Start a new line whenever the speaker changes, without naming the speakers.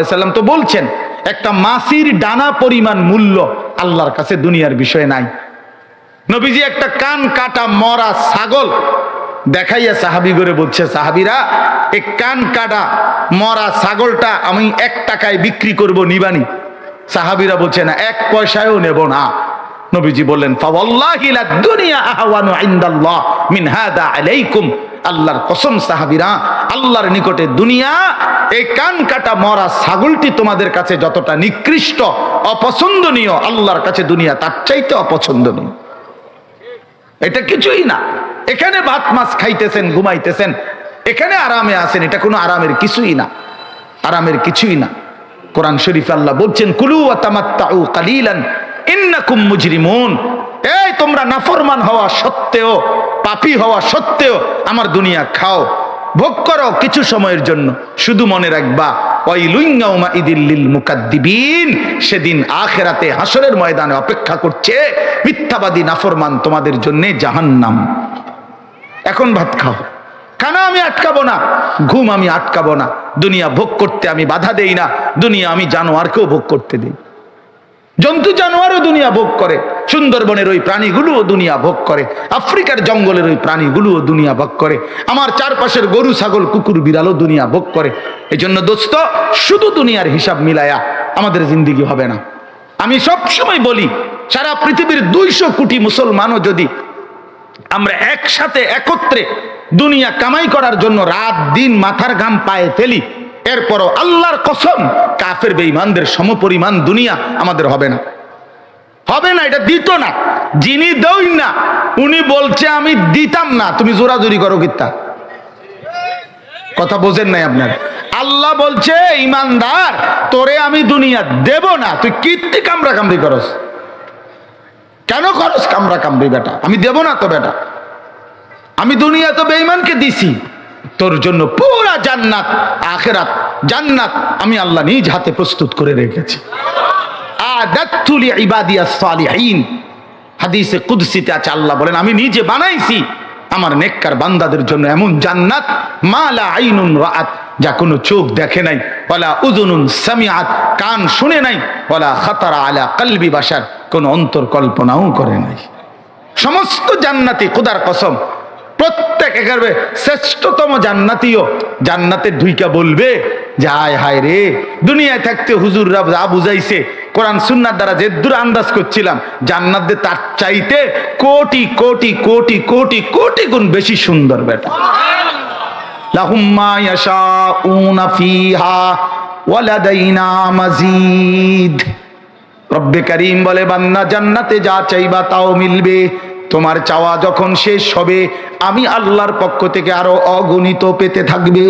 সাল্লাম তো বলছেন, একটা মাসির ডানা পরিমাণ মূল্য আল্লাহর কাছে দুনিয়ার বিষয়ে নাই। নবীজি একটা কান কাটা মরা ছাগল দেখাইয়া সাহাবি করে বলছে, সাহাবিরা এই কান কাটা মরা ছাগলটা আমি এক টাকায় বিক্রি করব নিবানি। সাহাবিরা বলছে, না, এক পয়সায়ও নেব না। নবীজি বললেন আল্লাহর কসম সাহাবিরা আল্লাহর নিকটে দুনিয়া, এই কান কাটা মরা ছাগলটি তোমাদের কাছে যতটা নিকৃষ্ট, অপছন্দনীয়, আল্লাহর কাছে দুনিয়া তার চাইতে অপছন্দনীয়। এটা কিছুই না। এখানে ভাত মাছ খাইতেছেন, ঘুমাইতেছেন, এখানে আরামে আছেন, এটা কোনো আরামের কিছুই না। আরামের কিছুই না। কোরআন শরীফ আল্লাহ বলছেন, কুলু তামাত্তাউ কালিলান, ইন্নাকুম মুজরিমুন। এই তোমরা নাফরমান হওয়া সত্ত্বেও, পাপী হওয়া সত্ত্বেও আমার দুনিয়া খাও। ভোগ করো কিছু সময়ের জন্য। শুধু মনে রাখবা সেদিন আখেরাতে হাসরের ময়দানে অপেক্ষা করছে মিথ্যাবাদী নাফরমান তোমাদের জন্য জাহান্নাম। এখন ভাত খাও। কেন আমি আটকাবো না? ঘুম আমি আটকাবো না। দুনিয়া ভোগ করতে আমি বাধা দেই না। দুনিয়া আমি জানোয়ারকেও ভোগ করতে দিই। জন্তু জানোয়ারও দুনিয়া ভোগ করে, সুন্দরবনের ওই প্রাণীগুলোও দুনিয়া ভোগ করে, আফ্রিকার জঙ্গলের ওই প্রাণীগুলোও দুনিয়া ভোগ করে, আমার চারপাশের গরু, ছাগল, কুকুর, বিড়ালও দুনিয়া ভোগ করে। এই জন্য দোস্ত, শুধু দুনিয়ার হিসাব মিলায়া আমাদের জিন্দিগি হবে না। আমি সব সময় বলি, সারা পৃথিবীর দুইশো কোটি মুসলমানও যদি আমরা একসাথে একত্রে দুনিয়া কামাই করার জন্য রাত দিন মাথার ঘাম পায়ে ফেলি এরপরও আল্লাহর কসম, কাফের বেঈমানদের সমপরিমাণ দুনিয়া আমাদের হবে না। হবে না, এটা দিত না। যিনি দই না, উনি বলছে, আমি দিতাম না। তুমি জোরাজুরি করো কিত্তা কথা বোঝেন নাই আপনার। আল্লাহ বলছে, ইমানদার, তোরে আমি দুনিয়া দেব না। তুই কীর্তি কামড়া কামড়ি করস। কেন করস কামড়া কামড়ি বেটা? আমি দেব না তো, বেটা। আমি দুনিয়া তো বেঈমানকে দিছি। তোর জন্য পুরা জান্নাত, আখেরাত জান্নাত আমি আল্লাহ নিজ হাতে প্রস্তুত করে রেখেছি। আমি নিজে বানাইছি। আমার নেককার বান্দাদের জন্য এমন জান্নাত, মালা যা কোনো চোখ দেখে নাই, ওয়ালা উযুনুন সামিআত, কান শুনে নাই, ওয়ালা খাতারা আলা কলবি বাশার, কোনো অন্তর কল্পনাও করে নাই। সমস্ত জান্নাতি খোদার কসম। প্রত্যেক একেবারে শ্রেষ্ঠতম জান্নাতিও জান্নাতে ঢুইকা বলবে যে হায় হায় রে, দুনিয়ায় থাকতে হুজুররা যা বুঝাইছে, কোরআন সুন্নার দ্বারা যে দূর আন্দাজ করছিলাম, জান্নাত দিয়ে তার চাইতে কোটি কোটি কোটি কোটি কোটি গুণ বেশি সুন্দর বেটা। জান্নাতে যা চাইবা তাও মিলবে। তোমার চাওয়া যখন শেষ হবে আমি আল্লাহর পক্ষ থেকে আরও অগণিত পেতে থাকবে।